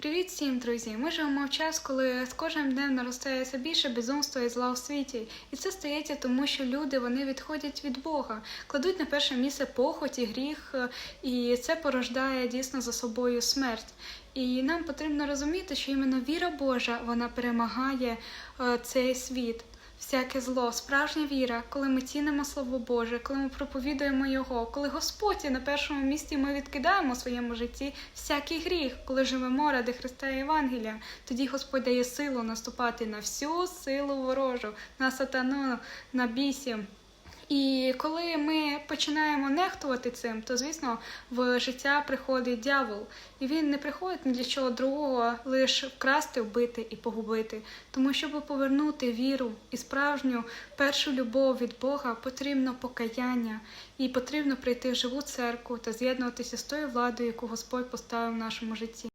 Привіт всім, друзі! Ми живемо в час, коли з кожним днем наростає все більше безумства і зла у світі. І це стається тому, що люди вони відходять від Бога, кладуть на перше місце похоть і гріх, е, і це порождає дійсно за собою смерть. І нам потрібно розуміти, що іменно віра Божа вона перемагає е, цей світ. Всяке зло, справжня віра, коли ми цінимо Слово Боже, коли ми проповідуємо Його, коли Господь на першому місці, ми відкидаємо в своєму житті всякий гріх, коли живемо ради Христа і Євангелія, тоді Господь дає силу наступати на всю силу ворожу, на сатану, на бісів. І коли ми починаємо нехтувати цим, то звісно в життя приходить дявол, і він не приходить ні для чого другого, лише вкрасти, вбити і погубити. Тому, щоб повернути віру і справжню першу любов від Бога, потрібно покаяння, і потрібно прийти в живу церкву та з'єднуватися з тою владою, яку Господь поставив в нашому житті.